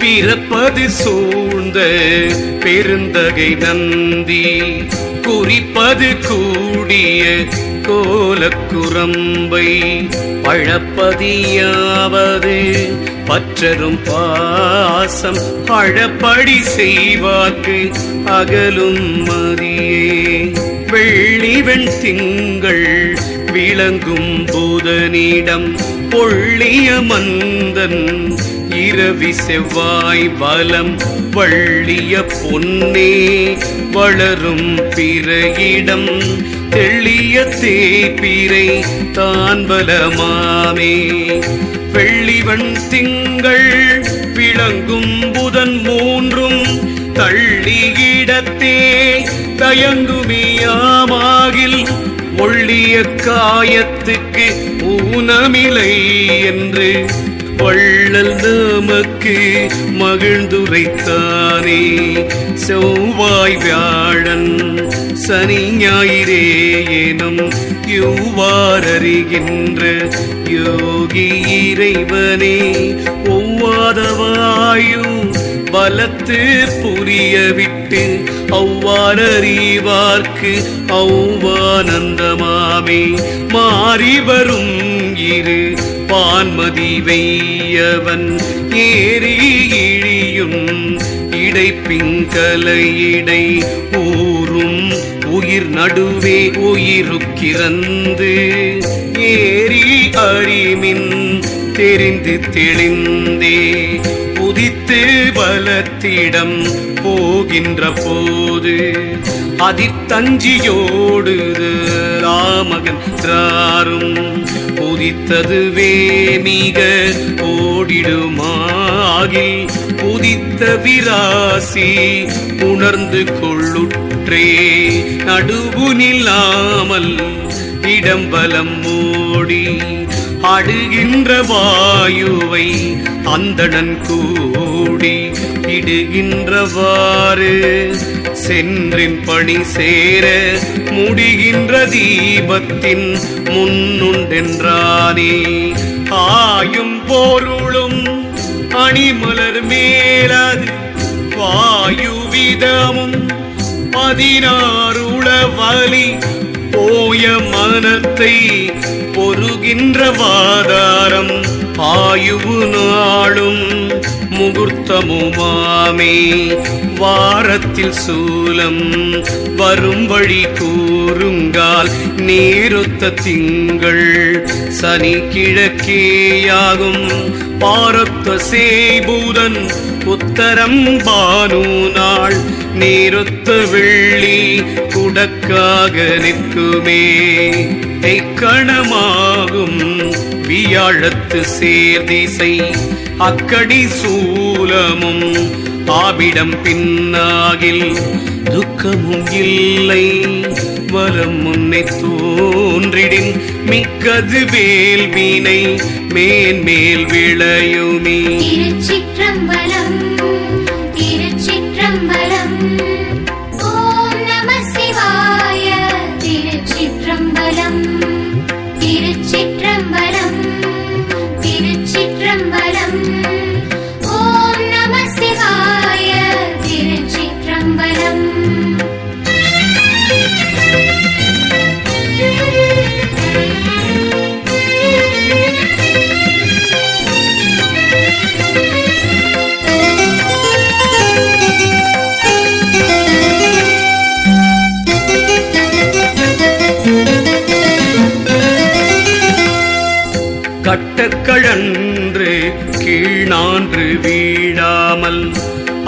பிறப்பது சூழ்ந்த பெருந்தகை நந்தி குறிப்பது கூடிய கோலக்குரம்பை பழப்பதியாவது பற்றரும் பாசம் பழப்படி செய்வாக்கு அகலும் மதியே. வெள்ளி வெண் திங்கள் விளங்கும் புதனிடம் பொள்ளிய மந்தன் இரவி செவ்வாய் வலம் வள்ளிய பொன்னே வளரும் பிற இடம் தெள்ளிய தேய்பிரை தான் பலமாமே. வெள்ளிவன் திங்கள் விளங்கும் புதன் மூன்றும் தள்ளியிடத்தே. தயங்குமியாமாகில் ஒள்ளிய காயத்துக்கு ஊனமில்லை என்று வள்ளல் நமக்கு மகிழ்ந்துரைத்தானே. செவ்வாய் வியாழன் சனி ஞாயிறே எனும் யுவாரறிகின்ற யோகி இறைவனே. ஒவ்வாதவாயும் பலத்து புரிய விட்டு அவ்வாறறிவார்க்கு அவ்வானந்தமாமே மாறி வரும் இரு பான்மதி வெய்யவன் ஏறி இழியும் இடைப்பிங்கலையிடை ஊரும் உயிர் நடுவே உயிருக்கிறந்து ஏறி அறிமின் தெரிந்து தெளிந்தே உதித்து பலத்திடம் போகின்ற போது அதித்தஞ்சியோடு ராமகன் திராரும் உதித்ததுவே மிக ஓடிடுமாகில் உதித்த விராசி உணர்ந்து கொள்ளுற்றே. நடுவு நில்லாமல் இடம்பலம் மூடி அடுகின்ற வாயுவை அந்தணன் கூடி இடுகின்றவாறு. சென்றின் பணி சேர முடிகின்ற தீபத்தின் முன்னுண்டென்றானே. ஆயும் பொருளும் அணிமலர் மேலது வாயுவிதமும் பதினாறுள வலி போய மனத்தை பொறுகின்ற வாதாரம் ஆயுவு நாளும் முகூர்த்தமுமாமே. வாரத்தில் சூலம் வரும் வழி கூறுங்கால் நேரொத்த திங்கள் சனி கிழக்கேயாகும். பாரத்த சேபூதன் உத்தரம் பானு நாள் நீருத்த வெள்ளி குடக்காக நிற்குமே. எக்கணமாகும் வியாழத்து சேர்திசை. அக்கடி சூலமும் ஆபிடம் பின்னாகில் துக்கமும் இல்லை. வலம் முன்னை தோன்றிடின் மிக்கது வேல்வினை மேன்மேல் விளையுமே. திருச்சிற்றம்பலம் திருச்சிற்றம்பலம்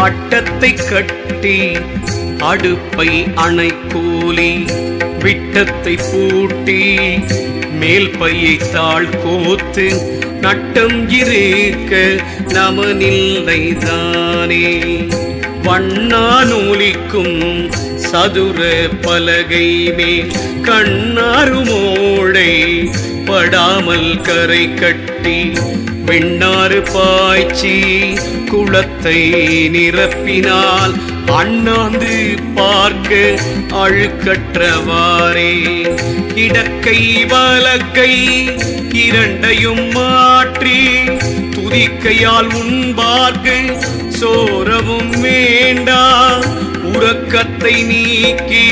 அட்டத்தை கட்டி அடுப்பை அணைக்கூலி விட்டத்தை பூட்டி மேல் பையை தாழ் கோத்து நட்டம் இருக்க நமனில்லைதானே. வண்ணா நூலிக்கும் சதுர பலகை மேல் கண்ணாருமோட பிழை படாமல் கரை கட்டி பெண்ணாறு பாய்ச்சி குளத்தை நிரப்பினால் அண்ணாந்து பார்க்க அழுக்கற்றவாறே. இடக்கை வலக்கை இரண்டையும் மாற்றி துதிக்கையால் உண்பார்க்கு சோரவும் வேண்டா. உறக்கத்தை நீக்கி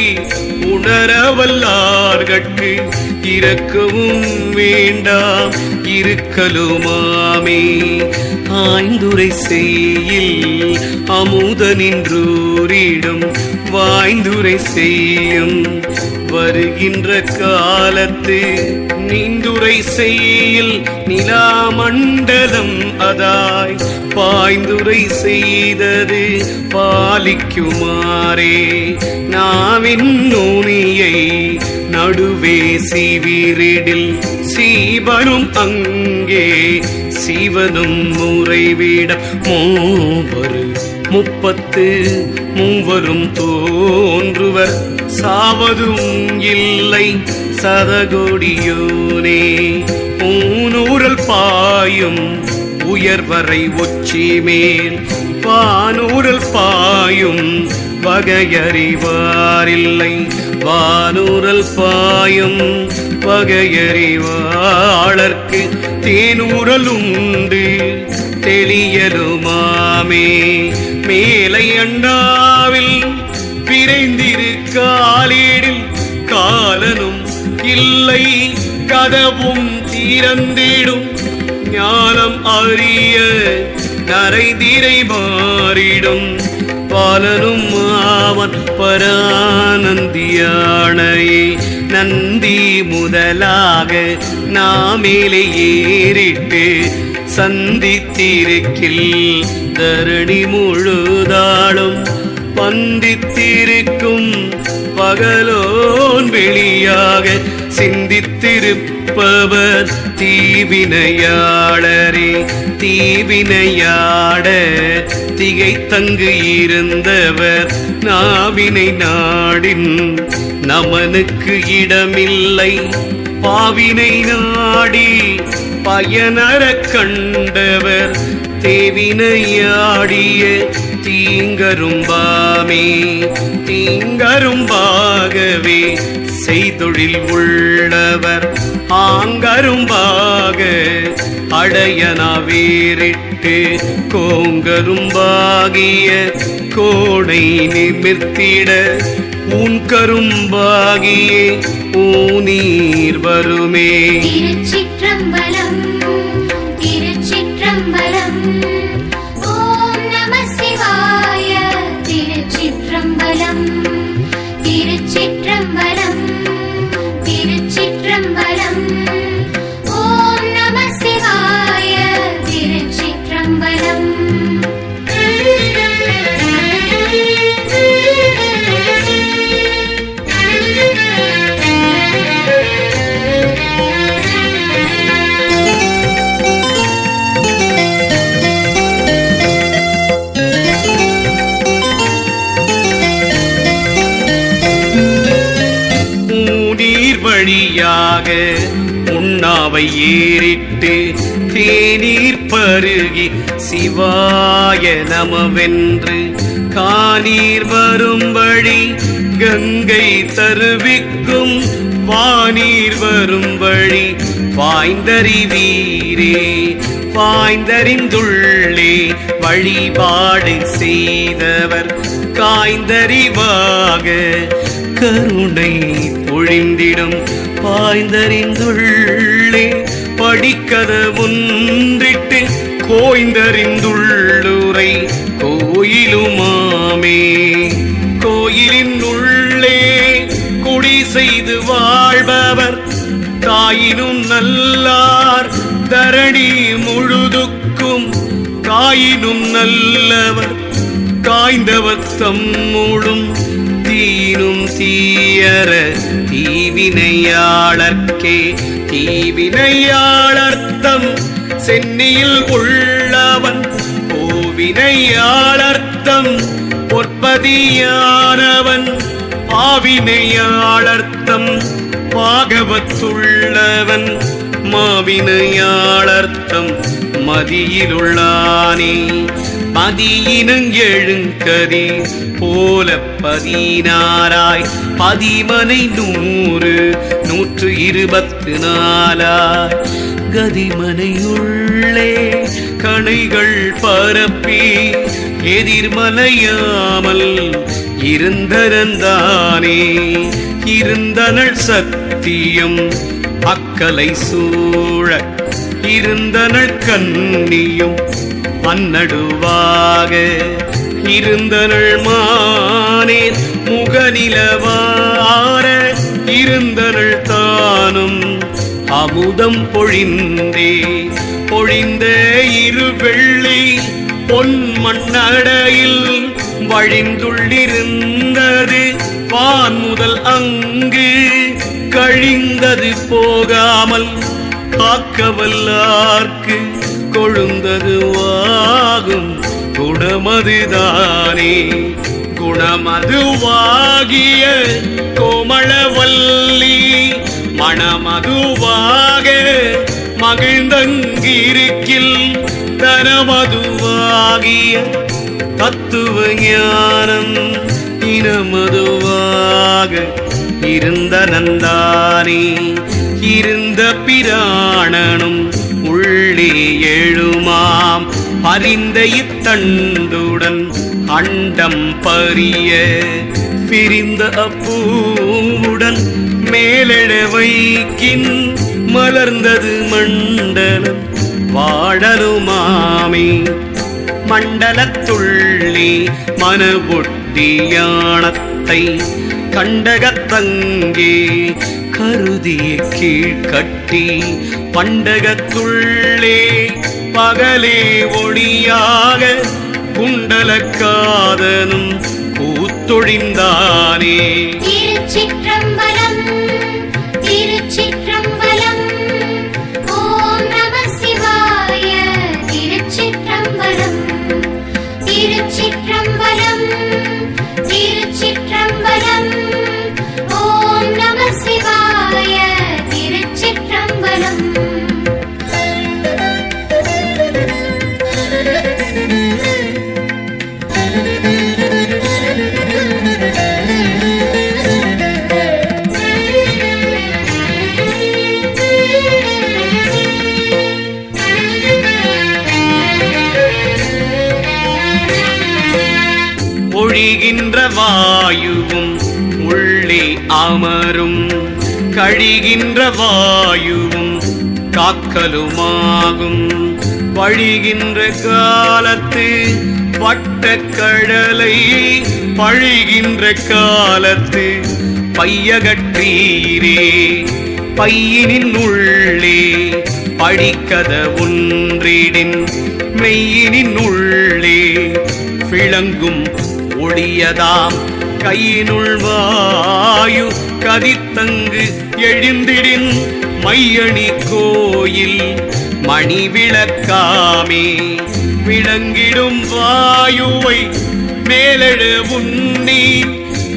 உணரவல்லார்கட்கு இறக்கவும் வேண்டாம் இருக்கலுமாமே. ஆய்ந்துரை செய்யில் அமுத நின்றூரிடும் வாய்ந்துரை செய்யும் வருகின்ற காலத்து நீந்துரை செய்யில் நிலா மண்டலம் அதாய். பாய்ந்துரை செய்தது பாலிக்குமாறே. நாவின் நுனியை நடுவே சிவிரிடில் சீவனும் அங்கே. சிவனும் முறைவிட மூவரு. முப்பத்து மூவரும் தோன்றுவர். சாவதும் இல்லை சதகொடியோனே ஊனூரல் பாயும் உயர்வரை ஒச்சி மேல். வானூரல் பாயும் வகையறிவாரில்லை. வானூரல் பாயும் வகையறிவாளர்க்கு தேனூரல் உண்டு. தெளியலுமாமே. மேலை அண்டாவில் விரைந்திரு காலீடில் காலனும் இல்லை கதவும் திறந்திடும். ஞானம் அறிய நரைதிரை மாறிடும். பாலனும் அவன் பரானந்தியானையே நந்தி முதலாக நாமேலே ஏறிட்டு சந்தித்திருக்கில் தரணி முழுதாளும். பந்தித்திருக்கும் பகலோன் வெளியாக சிந்தித்திருப்பவர் தீவினையாளரே தீவினையாட திகைத்தங்கு இருந்தவர் நாவினை நாடின் நமனுக்கு இடமில்லை. பாவினை நாடி பயனற கண்டவர் தேவினையாடிய தீங்கரும்பாமே தீங்கரும்பாகவே செய்தொழில் உள்ளவர் ஆங்கரும்பாக அடையனா வேறிட்டு கோங்கரும்பாகிய கோடை நிமிர்த்திட உன் கரும்பாகியே ஊ நீர் வருமே. திருச்சிற்றம்பலம் திருச்சிற்றம்பலம் ஊநீர் உண்ணாவை ஏறிட்டு தேநீர் பருகி சிவாய நமவென்று காணீர் வரும்படி கங்கை தருவிக்கும் வானீர் வரும்படி வழி வாய்ந்தறிவீரே வாய்ந்தறிந்துள்ளே வழிபாடு செய்தவர். காய்ந்தறிவாக கருணை பொழிந்திடும் பாய்ந்தறிந்துள்ளே. படிக்கத முன்றிட்டு கோய்ந்தறிந்துள்ளுரை கோயிலுமாமே. கோயிலின் உள்ளே குடி செய்து வாழ்பவர் தாயினும் நல்லார். தரணி முழுதுக்கும் காயினும் நல்லவர். காய்ந்தவர் தம்மூடும் தீனும் தீயர தீவினையாளர்க்கே. தீவினையாளர்த்தம் சென்னியில் உள்ளவன் கோவினையாளர்த்தம் பொற்பதியானவன் பாவினையாளர்த்தம் பாகவத்துள்ளவன் மாவினையாளர்த்தம் மதியிலுள்ளானே. பதியினுங்கெழுங்கதி போல பதினாராய் பதிமனை நூறு நூற்று இருபத்து நாலாய். கதிமனையுள்ளே கணைகள் பரப்பி எதிர்மலையாமல் இருந்தரந்தானே இருந்தனள் சத்தியம் அக்கலை சூழ இருந்தனள் கண்ணியும் அன்னடுவாக இருந்தனள் மானே முகநிலவார. இருந்தனள் தானும் அமுதம் பொழிந்தே. பொழிந்த இரு வெள்ளி பொன் மண்ணடையில் வழிந்துள்ளிருந்தது. வான் முதல் அங்கு கழிந்தது போகாமல் காக்கவல்லார்க்கு கொழுந்தது வாகும். குணமதுதானே. குணமதுவாகிய கோமளவல்லி. மணமதுவாக மகிழ்ந்தங்கிருக்கில் தனமதுவாகிய தத்துவ ஞானம் இனமதுவாக இருந்த நந்தானே. இருந்த பிராணனும் உள்ளே எழுமாம். அறிந்த இத்தண்டுடன் அண்டம் பரிய பிரிந்த அப்பூவுடன் மேலெழ வைக்கின். மலர்ந்தது மண்டலம் வாழலுமாமே. மண்டலத்துள்ளி மனபொட்டியானத்தை கண்டகத்தங்கே. கருதிய கீழ்கட்டி பண்டகத்துள்ளே பகலே ஒளியாக குண்டலக்காதனும் கூத்தொழிந்தானே. திருச்சிற்றம்பலம் ஒழிகின்ற வாயுவும் உள்ளே அமரும். கழிகின்ற வாயுவும் காக்கலுமாகும். வழிகின்ற காலத்து வட்டக்கடலை பழிகின்ற காலத்து பையகற்றீரே. பையினின் உள்ளே படிக்கத ஒன்றிடின் மெய்யினின் உள்ளே விளங்கும் ஒளியதாம் கையினுள் வாயு கதித்தங்கு எழுந்திடின் மையணி கோயில். மணி விளக்காமே விளங்கிடும் வாயுவை மேலெழு உன்னி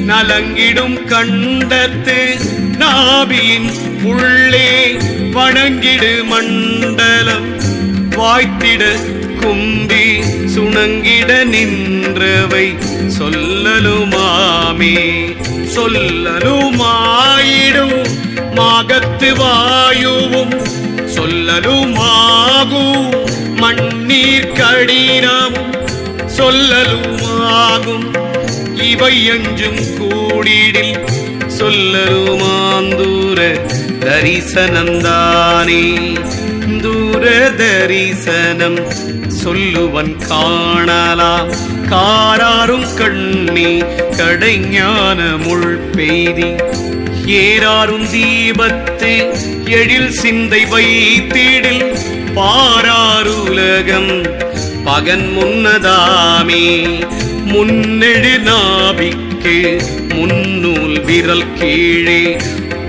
நலங்கிடும் கண்டத்து நாபியின் உள்ளே வணங்கிடு மண்டலம். வாய்த்திட கும்பி சுணங்கிட நின்றவை சொல்லலுமாமே சொல்லலுமாயிடும் மாகத்து வாயுவும் சொல்லலுமாகும் மண்ணீர் கடினமும் சொல்லலுமாகும் இவை அஞ்சும் கூடிடில் சொல்லலுமாந்தூர தரிசனந்தானே. தூர தரிசனம் சொல்லுவன் காணலாம் காராரும் கண்ணி கடைஞான முள் பெய்தி. ஏறாரும் தீபத்து எழில் சிந்தை வைத்திடில். பாராருலகம் பகன் முன்னதாமே. முன்னெழு நாபிக்கு முன்னூல் விரல் கீழே.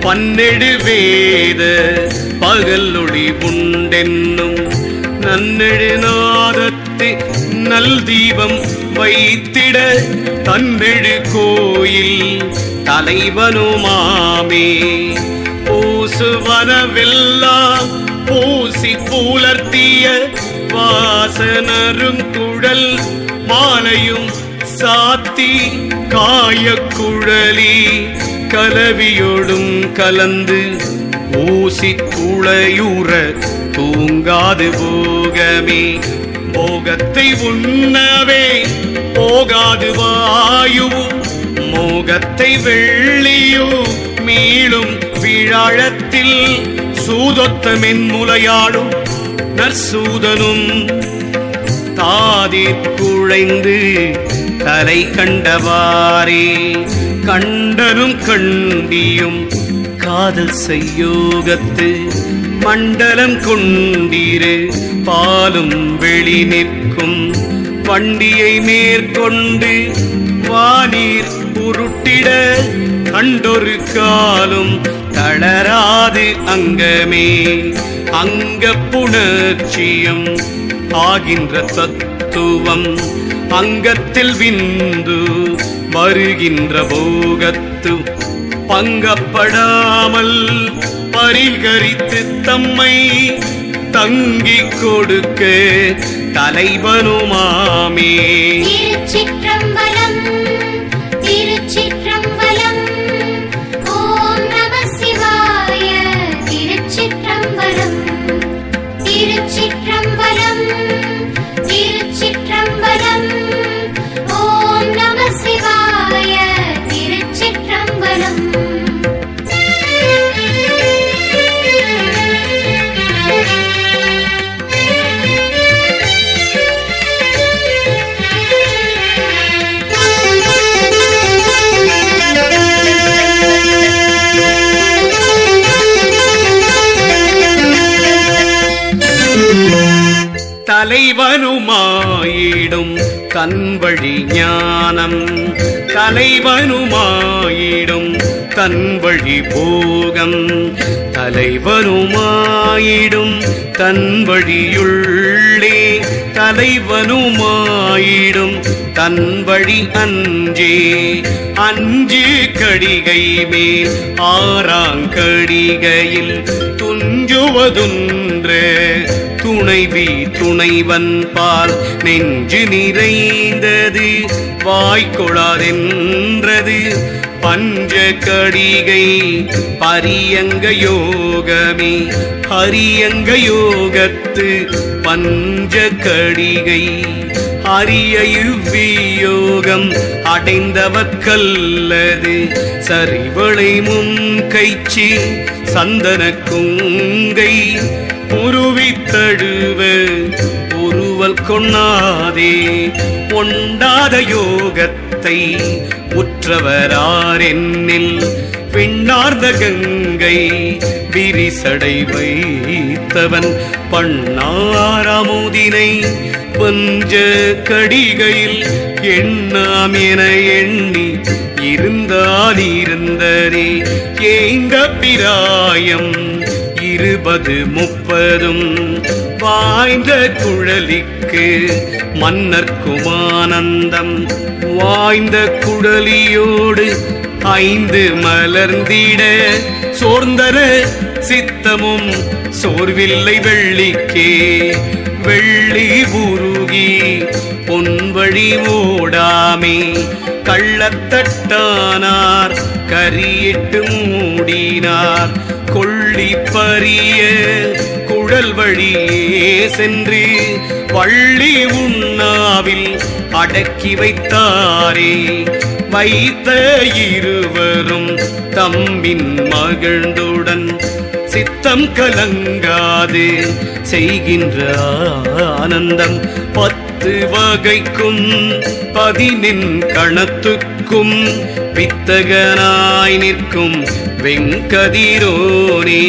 பன்னெடு வேத பகலொளி உண்டென்னும் நன்னெழுநாதத்து நல் தீபம் வைத்திட தன்னெழு கோயில் தலைவனுமாமே. பூசுவனவெல்லாம் பூசி பூலர்த்திய வாசனருங்குழல் மாலையும் சாத்தி காயக்குழலி கலவியோடும் கலந்து ஊசி துளையுற தூங்காது போகமே. போகத்தை உண்ணவே போகாது வாயுவும். மோகத்தை வெள்ளியோ மீளும் விழாழத்தில் சூதொத்த மென்முலையாடும் நற்சூதனும். தாதி குழைந்து தலை கண்டவாரே கண்டனும் கண்டியும் காதல் செய்யோகத்து மண்டலம் கொண்டீரு பாலும் வெளி நிற்கும். வண்டியை மேற்கொண்டு வானீர் உருட்டிட கண்டொரு காலும் தளராது அங்கமே. அங்க புணர்ச்சியம் ஆகின்ற தத்துவம் அங்கத்தில் விந்து வருகின்ற போகத்து பங்கப்படாமல் பரிகரித்து தம்மை தங்கிக் கொடுக்க தலைவனுமாமே. தலைவனுமாயிடும் தன் வழி போகம். தலைவனுமாயிடும் தன் வழியுள்ளே. தலைவனுமாயிடும் தன் வழி அஞ்சே அஞ்சு கடிகை மேல் ஆறாங்கடிகையில் துஞ்சுவதுன்று. துணைவி துணைவன் பால் நெஞ்சு நிறைந்தது வாய்க்கொடாதென்றது பஞ்ச கடிகை பரியங்க யோகமே ஹரியங்க யோகத்து பஞ்ச கடிகை. அரிய இவ்வியோகம் அடைந்தவர்க்கல்லது சரிவளை முன்கைச்சி சந்தன குங்கை உருவித்தழுவ உருவல் கொண்ணாதே. பொண்டாத யோகத்தை உற்றவராரென்னில் பின்னார்ந்த கங்கை விரிசடை வைத்தவன் பண்ணாரமுதினை பஞ்ச கடிகையில் எண்ணாம் என எண்ணி இருந்தால் இருந்தரே ஏங்க பிராயம் இருபது முப்பதும் வாய்ந்த குழலிக்கு மன்னர்க்குமானந்தம் வாய்ந்த குடலியோடு ஐந்து மலர்ந்திட சோர்ந்தன சித்தமும் சோர்வில்லை வெள்ளிக்கே. வெள்ளி உருகி பொன்வழி ஓடாமே. கள்ளத்தட்டானார் கரியிட்டு மூடினார். கொள்ளி பரிய குழல் வழியே சென்று வள்ளி உண்ணாவில் அடக்கி வைத்தாரே. வைத்த இருவரும் தம்மின் மகிழ்ந்துடன் சித்தம் கலங்காது. செய்கின்ற ஆனந்தம் பத்து வகைக்கும் பதினின் கணத்துக்கும் வித்தகனாய் நிற்கும் வெங்கதிரோனே.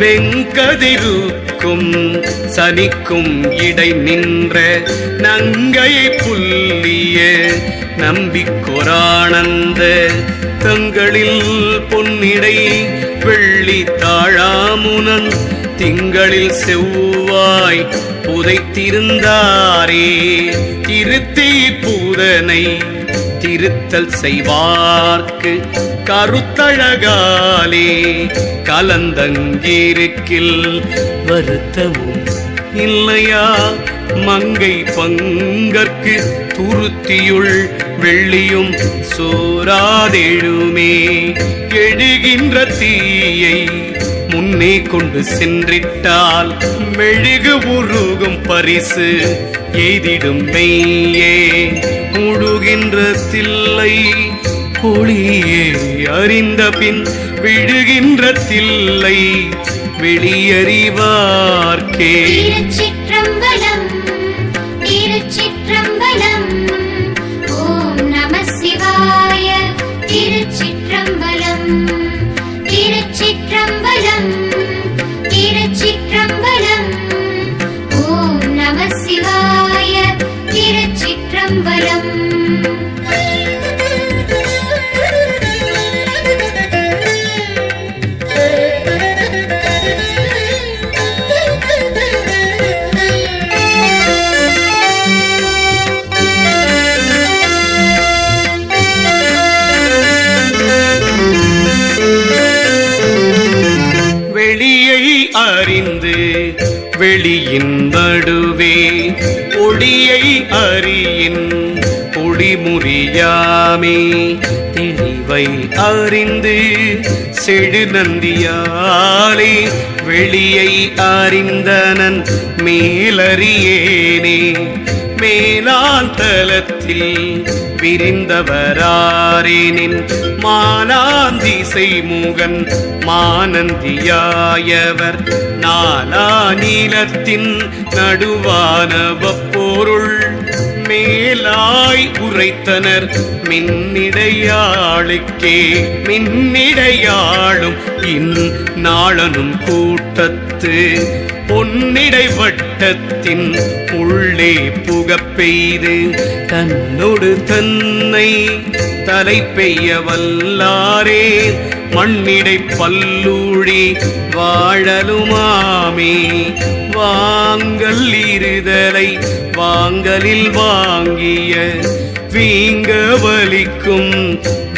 வெங்கதிருக்கும் சனிக்கும் இடை நின்ற நங்கை புல்லிய நம்பிக்கொரானந்த தங்களில் பொன்னிடை வெள்ளி தாழாமுனன் திங்களில் செவ்வாய் புதைத்திருந்தாரே. திருத்தி பூதனை திருத்தல் செய்வார்க்கு கருத்தழகாலே. கலந்தங்கிருக்கில் வருத்தமும் இல்லையா? மங்கை பங்கற்கு துருத்தியுள் வெள்ளியும் சோராதெழுமே எழுகின்ற தீயை முன்னே கொண்டு சென்றிட்டால் மெழுகு உருகும் பரிசு எய்திடும் மெய்யே. முழுகின்ற தில்லை ஒளியே அறிந்த பின் விழுகின்ற தில்லை வெளியறிவார்க்கே. சிற்றம்பல திருச்சிற்றம்பலம் முறியாமே. தெளிவை அறிந்து செடு நந்தியாலே வெளியை அறிந்தனன் மேலறியேனே. மேலால் தலத்தில் விரிந்தவராரேனின் மானாந்திசை முகன் மானந்தியாயவர். நாலா நீலத்தின் நடுவான பொருள் மேலாய் உரைத்தனர். மின்னிடையாளுக்கே மின்னிடையாளும் இன் நாளனும் கூட்டத்து. பொன்னிடை வட்டத்தின் உள்ளே புகப்பெய்து தன்னொடு தன்னை தலை பெய்ய வல்லாரே. மண்ணிடை பல்லூழி வாழலுமாமே வாங்கல் இருதலை வாங்கலில் வாங்கிய வீங்க வலிக்கும்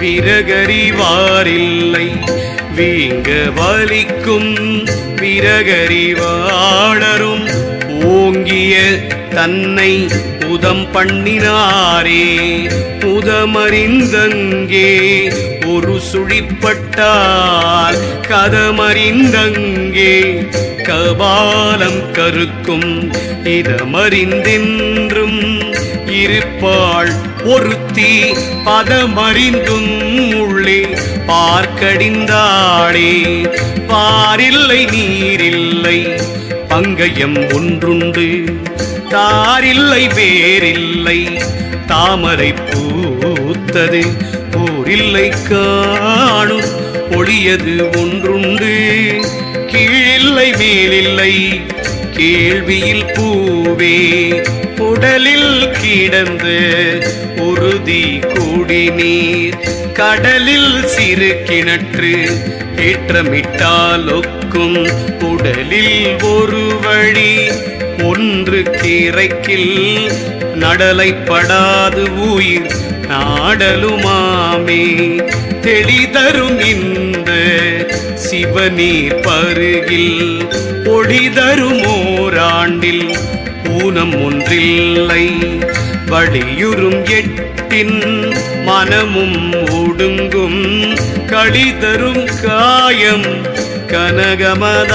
விரகறிவாரில்லை வீங்க வலிக்கும் விரகறிவாளரும் ஓங்கிய தன்னை உதம் பண்ணினாரே. உதமறிந்தங்கே ஒரு சுழிப்பட்டால் கதமறிந்தங்கே கபாலம் கருக்கும் இதமறிந்தென்றும் இருப்பாள் ஒருத்தி பதமறிந்தும் உள்ளே பார்க்கடிந்தாளே. பாரில்லை நீரில்லை பங்கயம் ஒன்றுண்டு. தாரில்லை வேறில்லை தாமரை பூத்தது போரில்லை காணும். ஒளியது ஒன்றுண்டு. கீழில்லை மேலில்லை. கேள்வியில் பூவே உடலில் கிடந்து உறுதி குடிநீர் கடலில் சிறு கிணற்று ஏற்றமிட்டால் ஒக்கும் உடலில் ஒரு வழி. ஒன்று கீரைக்கில் நடலைப்படாது உயிர் நாடலுமாமே. தெளிதரும் இந்த சிவநீர் பருகில் ஒளிதரும் ஓராண்டில் ஊனம் ஒன்றில்லை. வழியுறும் எட்டின் மனமும் ஒடுங்கும். களிதரும் காயம் கனகமதாமே.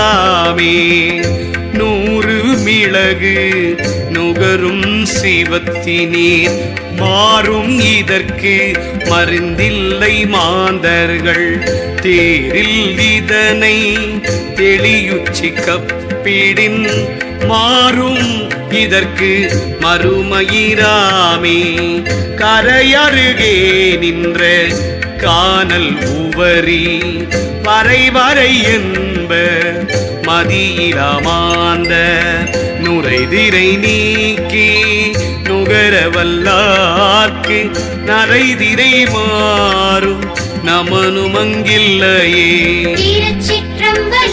நூறு மிளகு நுகரும் சிவத்தினீர். மாறும் இதற்கு மருந்தில்லை மாந்தர்கள். தேரில் இதனை தெளியுச்சி கப்பிடின் மாறும் இதற்கு மறுமயிராமே. கரையருகே நின்ற காணல் உவரி வரை வரை என்ப மதியிலமாந்த நுரைதிரை நீக்கி நுகரவல்லார்க்கு நரைதிரை மாறும் நமனுமங்கில்லையே. திருச்சிற்றம்பலம் திருச்சிற்றம்பலம்